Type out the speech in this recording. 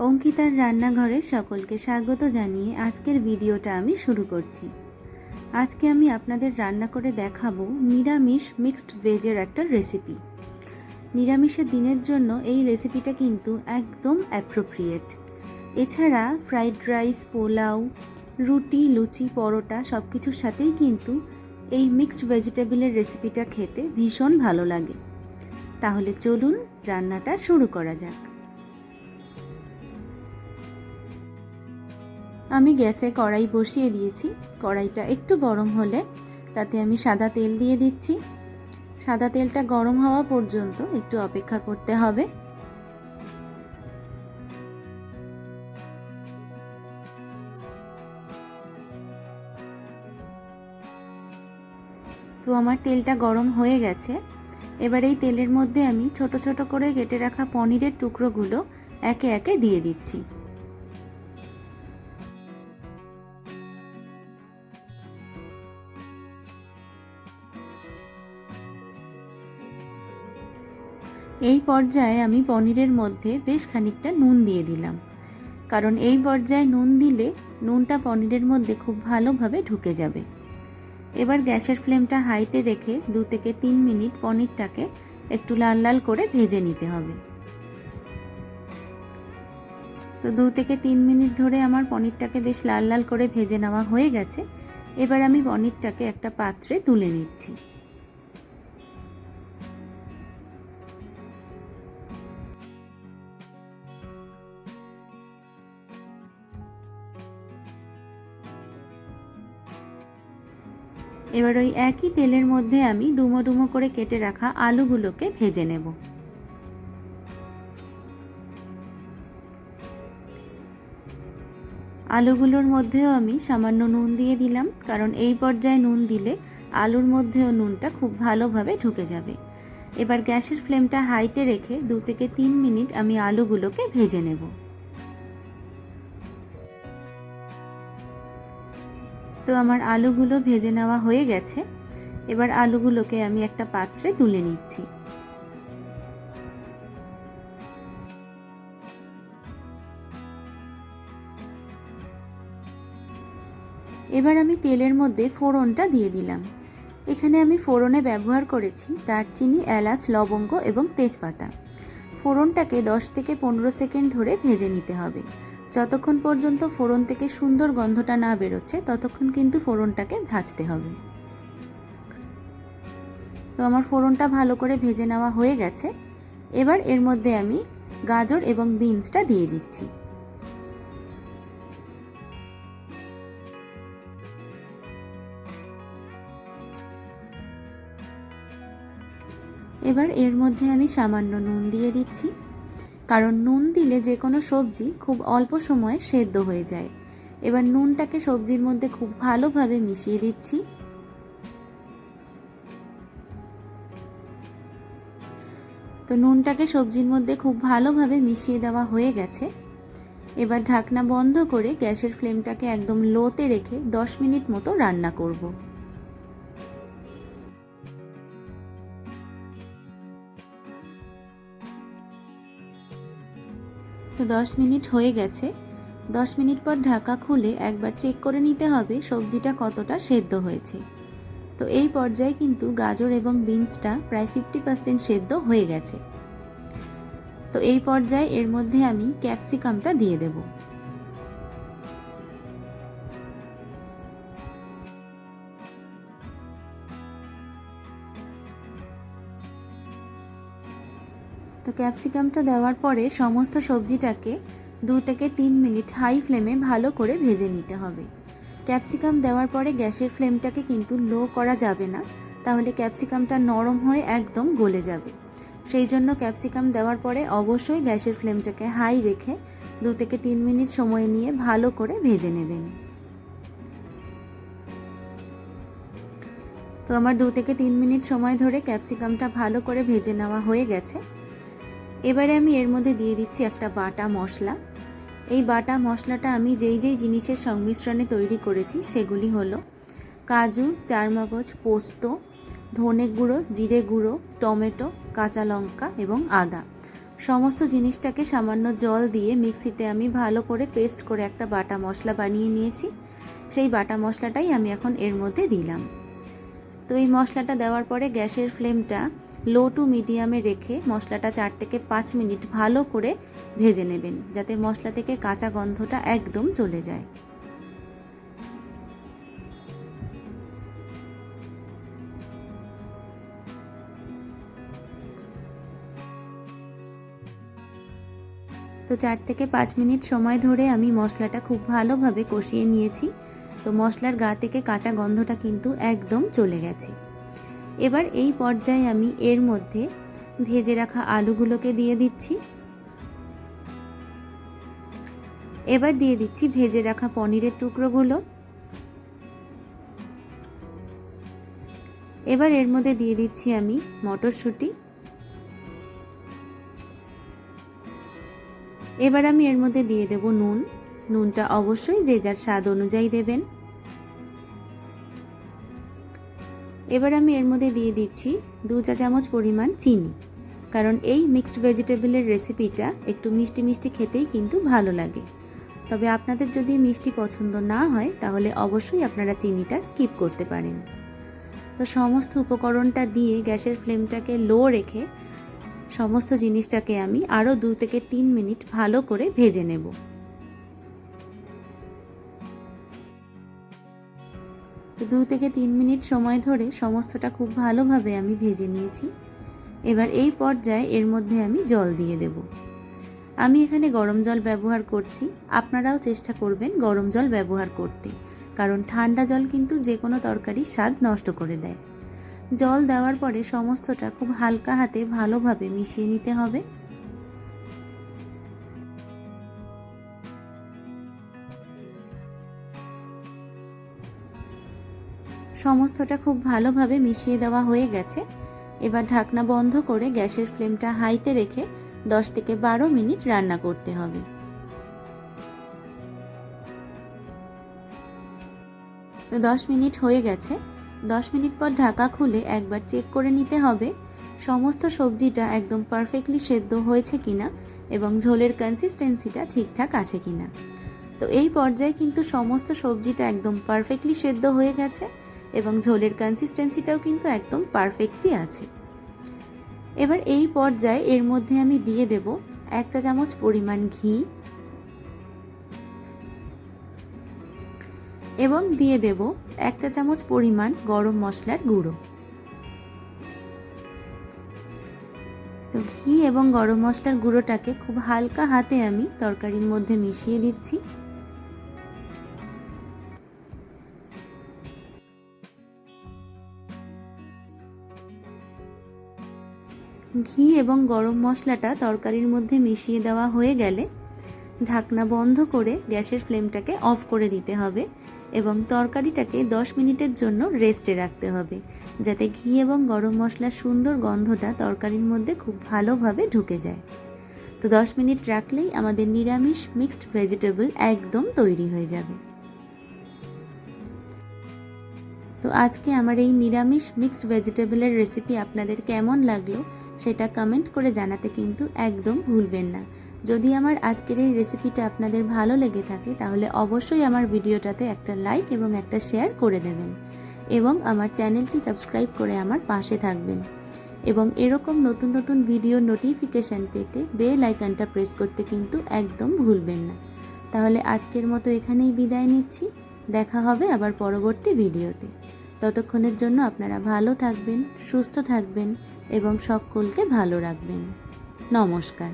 অঙ্কিতার রান্নাঘরে সকলকে স্বাগত জানিয়ে আজকের ভিডিওটা আমি শুরু করছি। আজকে আমি আপনাদের রান্না করে দেখাবো নিরামিষ মিক্সড ভেজের একটা রেসিপি নিরামিষের দিনের জন্য এই রেসিপিটা কিন্তু একদম অ্যাপ্রোপ্রিয়েট এছাড়া ফ্রাইড রাইস পোলাও, রুটি, লুচি, পরোটা সব কিছুর সাথেই কিন্তু এই মিক্সড ভেজিটেবলের রেসিপিটা খেতে ভীষণ ভালো লাগে। তাহলে চলুন রান্নাটা শুরু করা যাক। আমি গ্যাসে কড়াই বসিয়ে দিয়েছি। কড়াইটা একটু গরম হলে তাতে আমি সাদা তেল দিয়ে দিচ্ছি। সাদা তেলটা গরম হওয়া পর্যন্ত একটু অপেক্ষা করতে হবে। তো আমার তেলটা গরম হয়ে গেছে। এবার এই তেলের মধ্যে আমি ছোট ছোট করে কেটে রাখা পনিরের টুকরোগুলো একে একে দিয়ে দিচ্ছি। এই পর্যায়ে আমি পনিরের মধ্যে বেশ খানিকটা নুন দিয়ে দিলাম। কারণ এই পর্যায়ে নুন দিলে নুনটা পনিরের মধ্যে খুব ভালোভাবে ঢুকে যাবে। এবার গ্যাসের ফ্লেমটা হাইতে রেখে দু থেকে তিন মিনিট পনিরটাকে একটু লাল লাল করে ভেজে নিতে হবে। তো দু থেকে তিন মিনিট ধরে আমার পনিরটাকে বেশ লাল লাল করে ভেজে নেওয়া হয়ে গেছে। এবার আমি পনিরটাকে একটা পাত্রে তুলে নিচ্ছি। এবার ওই একই তেলের মধ্যে আমি ডুমো ডুমো করে কেটে রাখা আলুগুলোকে ভেজে নেব। আলুগুলোর মধ্যেও আমি সামান্য নুন দিয়ে দিলাম, কারণ এই পর্যায়ে নুন দিলে আলুর মধ্যেও নুনটা খুব ভালোভাবে ঢুকে যাবে। এবার গ্যাসের ফ্লেমটা হাইতে রেখে দু থেকে তিন মিনিট আমি আলুগুলোকে ভেজে নেব। তো আমার আলুগুলো ভেজে নেওয়া হয়ে গেছে। এবার আলুগুলোকে আমি একটা পাত্রে তুলে নিচ্ছি। এবার আমি তেলের মধ্যে ফোড়নটা দিয়ে দিলাম। এখানে আমি ফোড়নে ব্যবহার করেছি দারচিনি, এলাচ, লবঙ্গ এবং তেজপাতা। ফোড়নটাকে 10 থেকে পনেরো সেকেন্ড ধরে ভেজে নিতে হবে। যতক্ষণ পর্যন্ত ফোড়ন থেকে সুন্দর গন্ধটা না বেরোচ্ছে, ততক্ষণ কিন্তু ফোড়নটাকে ভাজতে হবে। তো আমার ফোড়নটা ভালো করে ভেজে নেওয়া হয়ে গেছে। এবার এর মধ্যে আমি গাজর এবং বিনসটা দিয়ে দিচ্ছি। এবার এর মধ্যে আমি সামান্য নুন দিয়ে দিচ্ছি। কারণ নুন দিলে যে কোনো সবজি খুব অল্প সময়ে সেদ্ধ হয়ে যায়। এবার নুনটাকে সবজির মধ্যে খুব ভালোভাবে মিশিয়ে দিচ্ছি। তো নুনটাকে সবজির মধ্যে খুব ভালোভাবে মিশিয়ে দেওয়া হয়ে গেছে। এবার ঢাকনা বন্ধ করে গ্যাসের ফ্লেমটাকে একদম লোতে রেখে 10 মিনিট মতো রান্না করব। তো দশ মিনিট হয়ে গেছে। দশ মিনিট পর ঢাকা খুলে একবার চেক করে নিতে হবে সবজিটা কতটা সেদ্ধ হয়েছে। তো এই পর্যায়ে কিন্তু গাজর এবং বিনসটা প্রায় ফিফটি পার্সেন্ট সেদ্ধ হয়ে গেছে। তো এই পর্যায়ে এর মধ্যে আমি ক্যাপসিকামটা দিয়ে দেব। তো ক্যাপসিকামটা দেওয়ার পরে সমস্ত সবজিটাকে দু থেকে তিন মিনিট হাই ফ্লেমে ভালো করে ভেজে নিতে হবে। ক্যাপসিকাম দেওয়ার পরে গ্যাসের ফ্লেমটাকে কিন্তু লো করা যাবে না, তাহলে ক্যাপসিকামটা নরম হয়ে একদম গলে যাবে। সেই জন্য ক্যাপসিকাম দেওয়ার পরে অবশ্যই গ্যাসের ফ্লেমটাকে হাই রেখে দু থেকে তিন মিনিট সময় নিয়ে ভালো করে ভেজে নেবেন। তো আমার দু থেকে তিন মিনিট সময় ধরে ক্যাপসিকামটা ভালো করে ভেজে নেওয়া হয়ে গেছে। এবারে আমি এর মধ্যে দিয়ে দিচ্ছি একটা বাটা মশলা। এই বাটা মশলাটা আমি যেই যেই জিনিসের সংমিশ্রণে তৈরি করেছি সেগুলি হলো কাজু, চারমগজ, পোস্ত, ধনে গুঁড়ো, জিরে গুঁড়ো, টমেটো, কাঁচা লঙ্কা এবং আদা। সমস্ত জিনিসটাকে সামান্য জল দিয়ে মিক্সিতে আমি ভালো করে পেস্ট করে একটা বাটা মশলা বানিয়ে নিয়েছি। সেই বাটা মশলাটাই আমি এখন এর মধ্যে দিলাম। তো এই মশলাটা দেওয়ার পরে গ্যাসের ফ্লেমটা লো টু মিডিয়ামে রেখে মশলাটা চার থেকে পাঁচ মিনিট ভালো করে ভেজে নেবেন, যাতে মশলা থেকে কাঁচা গন্ধটা একদম চলে যায়। তো চার থেকে পাঁচ মিনিট সময় ধরে আমি মশলাটা খুব ভালোভাবে কষিয়ে নিয়েছি। তো মশলার গা থেকে কাঁচা গন্ধটা কিন্তু একদম চলে গেছে। এবার এই পর্যায়ে আমি এর মধ্যে ভেজে রাখা আলুগুলোকে দিয়ে দিচ্ছি। এবার দিয়ে দিচ্ছি ভেজে রাখা পনিরের টুকরোগুলো। এবার এর মধ্যে দিয়ে দিচ্ছি আমি মটরশুঁটি। এবার আমি এর মধ্যে দিয়ে দেব নুন। নুনটা অবশ্যই যে যার স্বাদ অনুযায়ী দেবেন। এবার আমি এর মধ্যে দিয়ে দিচ্ছি দু চা চামচ পরিমাণ চিনি। কারণ এই মিক্সড ভেজিটেবলের রেসিপিটা একটু মিষ্টি মিষ্টি খেতেই কিন্তু ভালো লাগে। তবে আপনাদের যদি মিষ্টি পছন্দ না হয়, তাহলে অবশ্যই আপনারা চিনিটা স্কিপ করতে পারেন। তো সমস্ত উপকরণটা দিয়ে গ্যাসের ফ্লেমটাকে লো রেখে সমস্ত জিনিসটাকে আমি আরও দু থেকে তিন মিনিট ভালো করে ভেজে নেব। দু থেকে তিন মিনিট সময় ধরে সমস্তটা খুব ভালোভাবে আমি ভেজে নিয়েছি। এবার এই পর্যায়ে এর মধ্যে আমি জল দিয়ে দেব। আমি এখানে গরম জল ব্যবহার করছি। আপনারাও চেষ্টা করবেন গরম জল ব্যবহার করতে, কারণ ঠান্ডা জল কিন্তু যে কোনো তরকারির স্বাদ নষ্ট করে দেয়। জল দেওয়ার পরে সমস্তটা খুব হালকা হাতে ভালোভাবে মিশিয়ে নিতে হবে। সমস্তটা খুব ভালোভাবে মিশিয়ে দেওয়া হয়ে গেছে। এবার ঢাকনা বন্ধ করে গ্যাসের ফ্লেমটা হাইতে রেখে দশ থেকে বারো মিনিট রান্না করতে হবে। তো দশ মিনিট হয়ে গেছে। দশ মিনিট পর ঢাকা খুলে একবার চেক করে নিতে হবে, সমস্ত সবজিটা একদম পারফেক্টলি সেদ্ধ হয়েছে কিনা এবং ঝোলের কনসিস্টেন্সিটা ঠিকঠাক আছে কিনা। তো এই পর্যায়ে কিন্তু সমস্ত সবজিটা একদম পারফেক্টলি সেদ্ধ হয়ে গেছে। এবং ঝোলের কনসিস্টেন্সিটাও কিন্তু একদম পারফেক্টই আছে। এবার এই পর্যায়ে এর মধ্যে আমি দিয়ে দেব একটা চামচ পরিমাণ ঘি। এবং দিয়ে দেব একটা চামচ পরিমাণ গরম মশলার গুঁড়ো। তো ঘি এবং গরম মশলার গুঁড়োটাকে খুব হালকা হাতে আমি তরকারির মধ্যে মিশিয়ে দিচ্ছি। ঘি এবং গরম মশলাটা তরকারির মধ্যে মিশিয়ে দেওয়া হয়ে গেলে ঢাকনা বন্ধ করে গ্যাসের ফ্লেমটাকে অফ করে দিতে হবে এবং তরকারিটাকে 10 মিনিটের জন্য রেস্টে রাখতে হবে, যাতে ঘি এবং গরম মশলার সুন্দর গন্ধটা তরকারির মধ্যে খুব ভালোভাবে ঢুকে যায়। তো 10 মিনিট রাখলেই আমাদের নিরামিষ মিক্সড ভেজিটেবল একদম তৈরি হয়ে যাবে। তো আজকে আমার এই নিরামিষ মিক্সড ভেজিটেবলের রেসিপি আপনাদের কেমন লাগল সেটা কমেন্ট করে জানাতে কিন্তু একদম ভুলবেন না। যদি আমার আজকের এই রেসিপিটা আপনাদের ভালো লেগে থাকে, তাহলে অবশ্যই আমার ভিডিওটাতে একটা লাইক এবং একটা শেয়ার করে দেবেন এবং আমার চ্যানেলটি সাবস্ক্রাইব করে আমার পাশে থাকবেন। এবং এরকম নতুন নতুন ভিডিও নোটিফিকেশান পেতে বেল আইকনটা প্রেস করতে কিন্তু একদম ভুলবেন না। তাহলে আজকের মতো এখানেই বিদায় নিচ্ছি। দেখা হবে আবার পরবর্তী ভিডিওতে ততক্ষণের জন্য আপনারা ভালো থাকবেন, সুস্থ থাকবেন। এবং সকলকে ভালো রাখবেন। নমস্কার।